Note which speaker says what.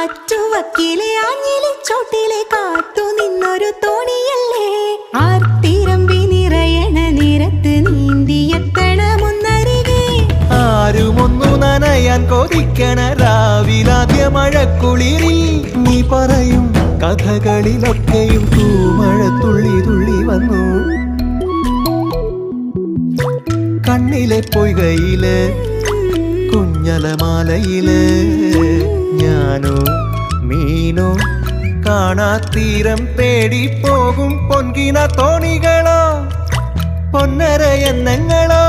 Speaker 1: ആറ്റുവക്കിലെ ആഞ്ഞിലി ചോട്ടിലെ കാത്തു നിന്നൊരു തോണിയല്ലേ? ആർത്തിരമ്പി നിറയണ നിരത്ത് നീന്തിയെത്തണമൊന്നരികെ
Speaker 2: ആരുമൊന്നു നനയാൻ കൊതിക്കണ രാവിലാദ്യ മഴക്കുളിരിൽ നീ പറയും കഥകളിലൊക്കെയും തൂമഴ തുള്ളി തുള്ളി വന്നു. കണ്ണിലെ പൊയ്കയിൽ കുഞ്ഞലമാലയിൽ ഞാനോ മീനോ കാണാത്തീരം പേടി പോകും പൊൻകിന തോണികളോ പൊന്നര എന്നങ്ങളോ